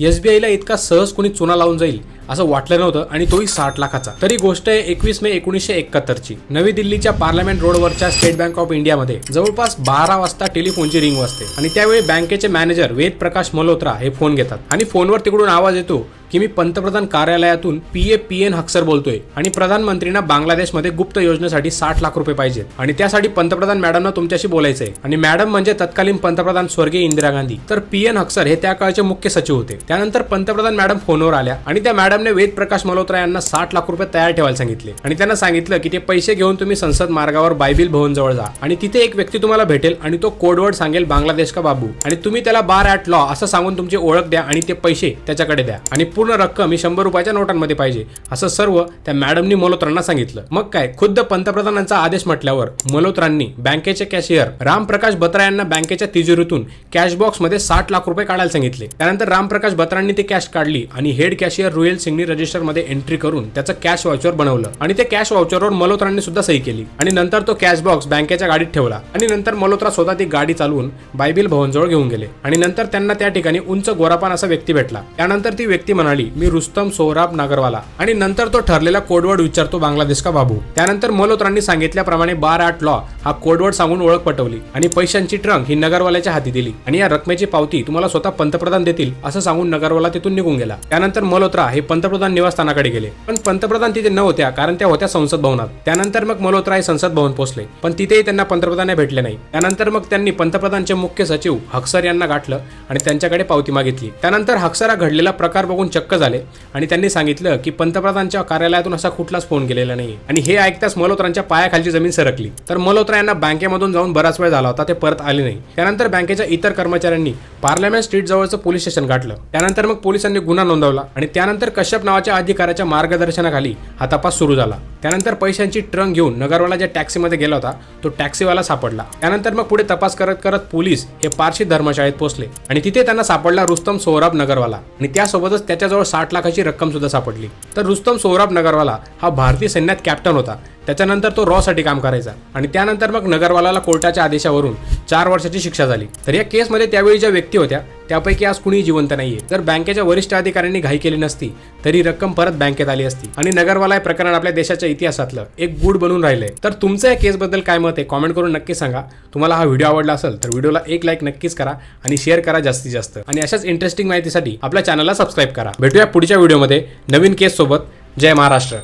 एसबीआयला इतका सहज कोणी चुना लावून जाईल असं वाटलं नव्हतं आणि तोही साठ लाखाचा. तरी गोष्ट आहे एकवीस मे एकोणीसशे एकाहत्तरची. नवी दिल्लीच्या पार्लमेंट रोडवरच्या स्टेट बँक ऑफ इंडियामध्ये जवळपास बारा वाजता टेलिफोनची रिंग वाजते. आणि त्यावेळी बँकेचे मॅनेजर वेद प्रकाश मल्होत्रा हे फोन घेतात. आणि फोनवर तिकडून आवाज येतो की मी पंतप्रधान कार्यालयातून P A P N Haksar बोलतोय आणि प्रधानमंत्रींना बांगलादेशमध्ये गुप्त योजनेसाठी साठ लाख रुपये पाहिजेत आणि त्यासाठी पंतप्रधान मॅडमना तुमच्याशी बोलायचंय. आणि मॅडम म्हणजे तत्कालीन पंतप्रधान स्वर्गीय इंदिरा गांधी. तर पी एन हक्सर हे त्या काळचे मुख्य सचिव होते. त्यानंतर पंतप्रधान मॅडम फोनवर आल्या आणि त्या मॅडमने वेद प्रकाश मल्होत्रा यांना साठ लाख रुपये तयार ठेवायला सांगितले. आणि त्यांना सांगितलं की ते पैसे घेऊन तुम्ही संसद मार्गावर बायबिल भवन जवळ जा. आणि तिथे एक व्यक्ती तुम्हाला भेटेल आणि तो कोडवर्ड सांगेल बांगलादेश का बाबू. आणि तुम्ही त्याला बार ॲट लॉ असं सांगून तुमची ओळख द्या आणि ते पैसे त्याच्याकडे द्या. आणि संपूर्ण रक्कम ही शंभर रुपयाच्या नोटांमध्ये पाहिजे. असं सर्व त्या मॅडमनी मल्होत्रांना सांगितलं. मग काय? खुद्द पंतप्रधानांचा आदेश म्हटल्यावर मल्होत्रांनी बँकेचे कॅशियर रामप्रकाश बत्रा यांना बँकेच्या तिजोरीतून कॅश बॉक्समध्ये साठ लाख रुपये काढायला सांगितले. त्यानंतर रामप्रकाश बत्रांनी ती कॅश काढली आणि हेड कॅशियर रुएल सिंगनी रजिस्टरमध्ये एंट्री करून त्याचं कॅश वाउचर बनवलं. आणि ते कॅश वाउचरवर मल्होत्रांनी सुद्धा सही केली. आणि नंतर तो कॅश बॉक्स बँकेच्या गाडीत ठेवला. आणि नंतर मल्होत्रा स्वतः ती गाडी चालवून बायबिल भवनजवळ घेऊन गेले. आणि नंतर त्यांना त्या ठिकाणी उंच गोरापान असा व्यक्ती भेटला. त्यानंतर ती व्यक्ती म्हणाली मी रुस्तम सोहराब नागरवाला. आणि नंतर तो ठरलेला कोडवर्ड विचारतो बांगलादेश का बाबू. त्यानंतर मल्होत्रांनी सांगितल्याप्रमाणे बार आठ लॉ हा कोडवर्ड सांगून ओळख पटवली आणि पैशांची ट्रंक ही नगरवाल्याच्या हाती दिली. आणि या रकमेची पावती तुम्हाला स्वतः पंतप्रधान देतील असं सांगून नगरवाला तिथून निघून गेला. त्यानंतर मल्होत्रा हे पंतप्रधान निवासस्थानाकडे गेले. पण पंतप्रधान तिथे न होत्या कारण त्या होत्या संसद भवनात. त्यानंतर मग मल्होत्रा हे संसद भवन पोहोचले पण तिथेही त्यांना पंतप्रधान भेटले नाही. त्यानंतर मग त्यांनी पंतप्रधानचे मुख्य सचिव हक्सर यांना गाठलं आणि त्यांच्याकडे पावती मागितली. त्यानंतर हक्सर हा घडलेला प्रकार बघून चक्क झाले आणि त्यांनी सांगितलं की पंतप्रधानच्या कार्यालयातून असा कुठलाच फोन गेलेला नाही आणि हे ऐकताच मल्होत्रांच्या पायाखालची जमीन सरकली. तर मल्होत्रा यांना बँकेमधून जाऊन बराच वेळ झाला होता ते परत आले नाही. त्यानंतर बँकेच्या इतर कर्मचाऱ्यांनी पार्लमेंट स्ट्रीट जवळचं पोलीस स्टेशन गाठलं. त्यानंतर मग पोलिसांनी गुन्हा नोंदवला आणि त्यानंतर कश्यप नावाच्या अधिकाऱ्याच्या मार्गदर्शनाखाली हा तपास सुरू झाला. त्यानंतर पैशांची ट्रंक घेऊन नगरवाला ज्या टॅक्सीमध्ये गेला होता तो टॅक्सीवाला सापडला. त्यानंतर मग पुढे तपास करत करत पोलीस हे पारशी धर्मशाळेत पोहोचले आणि तिथे त्यांना सापडला रुस्तम सोहराब नगरवाला. आणि त्यासोबतच त्याच्याजवळ साठ लाखाची रक्कम सुद्धा सापडली. तर रुस्तम सोहराब नगरवाला हा भारतीय सैन्यात कॅप्टन होता. त्याच्यानंतर तो रॉसाठी काम करायचा. आणि त्यानंतर मग नगरवालाला कोर्टाच्या आदेशावरून चार वर्षाची शिक्षा झाली. तर या केसमध्ये त्यावेळी ज्या व्यक्ती होत्या त्यापैकी आज कुणी जिवंत नाहीये. जर बँकेच्या वरिष्ठ अधिकाऱ्यांनी घाई केली नसती तरी रक्कम परत बँकेत आली असती. आणि नगरवाला हे प्रकरण आपल्या देशाच्या इतिहासातलं एक गुड बनून राहिलंय. तर तुमचं या केसबद्दल काय मत आहे? कॉमेंट करून नक्की सांगा. तुम्हाला हा व्हिडिओ आवडला असेल तर व्हिडिओला एक लाईक नक्कीच करा आणि शेअर करा जास्तीत जास्त. आणि अशाच इंटरेस्टिंग माहितीसाठी आपल्या चॅनलला सबस्क्राईब करा. भेटूया पुढच्या व्हिडिओमध्ये नवीन केस सोबत. जय महाराष्ट्र.